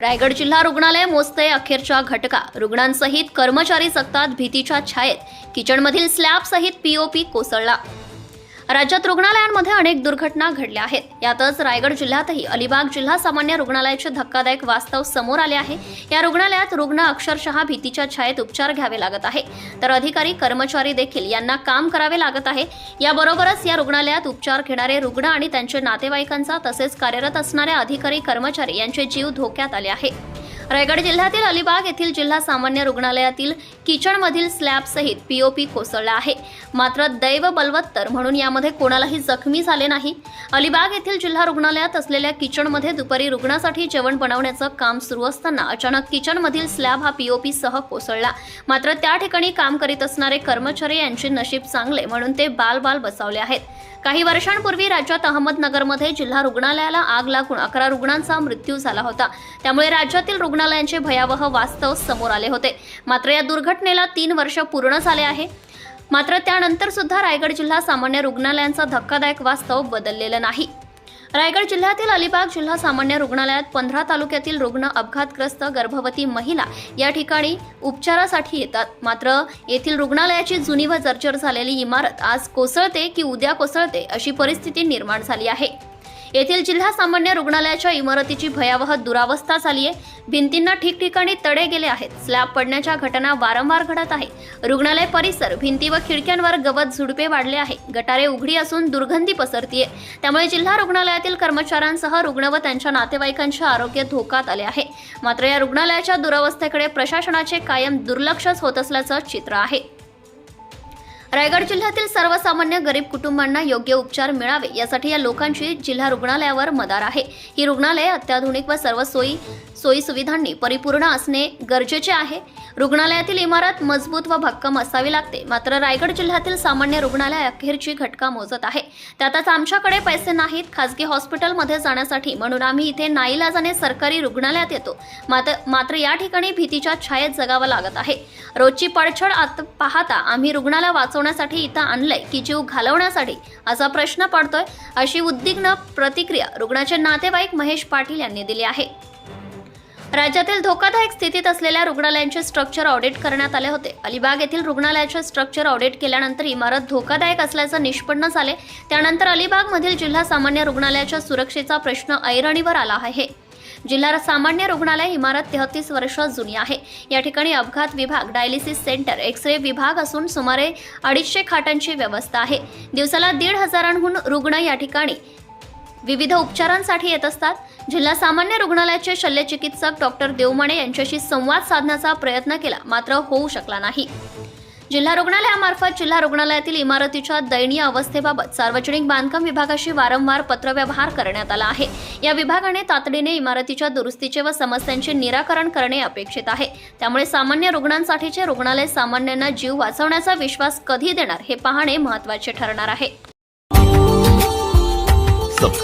रायगड जिल्हा रुग्णालय मोजतय अखेरच्या घटका. रुग्णांसहित कर्मचारी जगतात भीतीच्या छायेत. किचनमधील स्लॅबसहित पीओपी कोसळला. राज्यात रुग्णालयांमध्ये अनेक दुर्घटना घडल्या आहेत. यातच रायगड जिल्ह्यातही अलिबाग जिल्हा सामान्य रुग्णालयाचे धक्कादायक वास्तव समोर आले आहे. या रुग्णालयात रुग्ण अक्षरशः भीतीच्या छायेत उपचार घ्यावे लागत आहे. तर अधिकारी कर्मचारी देखील यांना काम करावे लागत आहे. याबरोबरच या रुग्णालयात उपचार घेणारे रुग्ण आणि त्यांचे नातेवाईकांचा तसेच कार्यरत असणाऱ्या अधिकारी कर्मचारी यांचे जीव धोक्यात आले आहे. रायगड जिल्ह्यातील अलिबाग येथील जिल्हा सामान्य रुग्णालयातील किचनमधील स्लॅबसहित पीओपी कोसळला आहे. मात्र दैव बलवत्तर म्हणून यामध्ये कोणालाही जखमी झाले नाही. अलिबाग येथील जिल्हा रुग्णालयात असलेल्या किचनमध्ये दुपारी रुग्णासाठी जेवण बनवण्याचं काम सुरू असताना अचानक किचनमधील स्लॅब हा पीओपी सह कोसळला. मात्र त्या ठिकाणी काम करीत असणारे कर्मचारी यांचे नशीब चांगले म्हणून ते बाल बाल बचावले आहेत. काही वर्षांपूर्वी राज्यात अहमदनगरमध्ये जिल्हा रुग्णालयाला आग लागून अकरा रुग्णांचा मृत्यू झाला होता. त्यामुळे राज्यातील रुग्णालयांचे भयावह वास्तव समोर आले होते. मात्र या दुर्घटनेला तीन वर्ष पूर्ण झाले आहे. मात्र त्यानंतर सुद्धा रायगड जिल्हा सामान्य रुग्णालयांचा धक्कादायक वास्तव बदललेलं नाही. रायगड जिल्ह्यातील अलिबाग जिल्हा सामान्य रुग्णालयात पंधरा तालुक्यातील रुग्ण अपघातग्रस्त गर्भवती महिला या ठिकाणी उपचारासाठी येतात. मात्र येथील रुग्णालयाची जुनी व जर्जर झालेली इमारत आज कोसळते की उद्या कोसळते अशी परिस्थिती निर्माण झाली आहे. येथील जिल्हा सामान्य रुग्णालयाच्या इमारतीची भयावह दुरावस्था झाली आहे भिंतींना ठिकठिकाणी तडे गेले आहेत. स्लॅब पडण्याच्या घटना वारंवार घडत आहे. रुग्णालय परिसर भिंती व खिडक्यांवर गवत झुडपे वाढले आहे. गटारे उघडी असून दुर्गंधी पसरतीये. त्यामुळे जिल्हा रुग्णालयातील कर्मचाऱ्यांसह रुग्ण व त्यांच्या नातेवाईकांचे आरोग्य धोक्यात आले आहे. मात्र या रुग्णालयाच्या दुरावस्थेकडे प्रशासनाचे कायम दुर्लक्षच होत असल्याचं चित्र आहे. रायगड जिल्ह्यातील सर्वसामान्य गरीब कुटुंबांना योग्य उपचार मिळावे यासाठी या लोकांची जिल्हा रुग्णालयावर मदार आहे. ही रुग्णालये अत्याधुनिक व सर्व सोयी सोयीसुविधांनी परिपूर्ण असणे गरजेचे आहे. रुग्णालयातील इमारत मजबूत व भक्कम असावी लागते. मात्र रायगड जिल्ह्यातील सामान्य रुग्णालय अखेरची घटका मोजत आहे. त्यातच आमच्याकडे पैसे नाहीत. खासगी हॉस्पिटलमध्ये जाण्यासाठी म्हणून आम्ही इथे नाईलाजाने सरकारी रुग्णालयात येतो. मात्र मात्र या ठिकाणी भीतीच्या छायेत जगावं लागत आहे. रोजची पडछड आत पाहता आम्ही रुग्णाला वाचवण्यासाठी इथं आणलंय की जीव घालवण्यासाठी असा प्रश्न पडतोय अशी उद्विग्न प्रतिक्रिया रुग्णाचे नातेवाईक महेश पाटील यांनी दिली आहे. राज्यातील धोकादायक स्थितीत असलेल्या रुग्णालयांचे स्ट्रक्चर ऑडिट करण्यात आले होते. अलिबाग येथील रुग्णालयाचे स्ट्रक्चर ऑडिट केल्यानंतर इमारत धोकादायक असल्याचं निष्पन्न झाले. त्यानंतर अलिबागमधील जिल्हा सामान्य रुग्णालयाच्या सुरक्षेचा प्रश्न ऐरणीवर आला आहे. जिल्हा सामान्य रुग्णालय इमारत तेहतीस वर्ष जुनी आहे. या ठिकाणी अपघात विभाग डायलिसिस सेंटर एक्स रे विभाग असून सुमारे अडीचशे खाटांची व्यवस्था आहे. दिवसाला दीड हजारांहून रुग्ण या ठिकाणी विविध उपचारांसाठी येत असतात. जिल्हा सामान्य रुग्णालयाचे शल्यचिकित्सक डॉक्टर देवमाने यांच्याशी संवाद साधण्याचा प्रयत्न केला मात्र होऊ शकला नाही. जिल्हा रुग्णालयामार्फत जिल्हा रुग्णालयातील इमारतीच्या दयनीय अवस्थेबाबत सार्वजनिक बांधकाम विभागाशी वारंवार पत्रव्यवहार करण्यात आला आहे. या विभागाने तातडीने इमारतीच्या दुरुस्तीचे व समस्यांचे निराकरण करणे अपेक्षित आहे. त्यामुळे सामान्य रुग्णांसाठीचे रुग्णालय सामान्यांना जीव वाचवण्याचा विश्वास कधी देणार हे पाहणे महत्त्वाचे ठरणार आहे.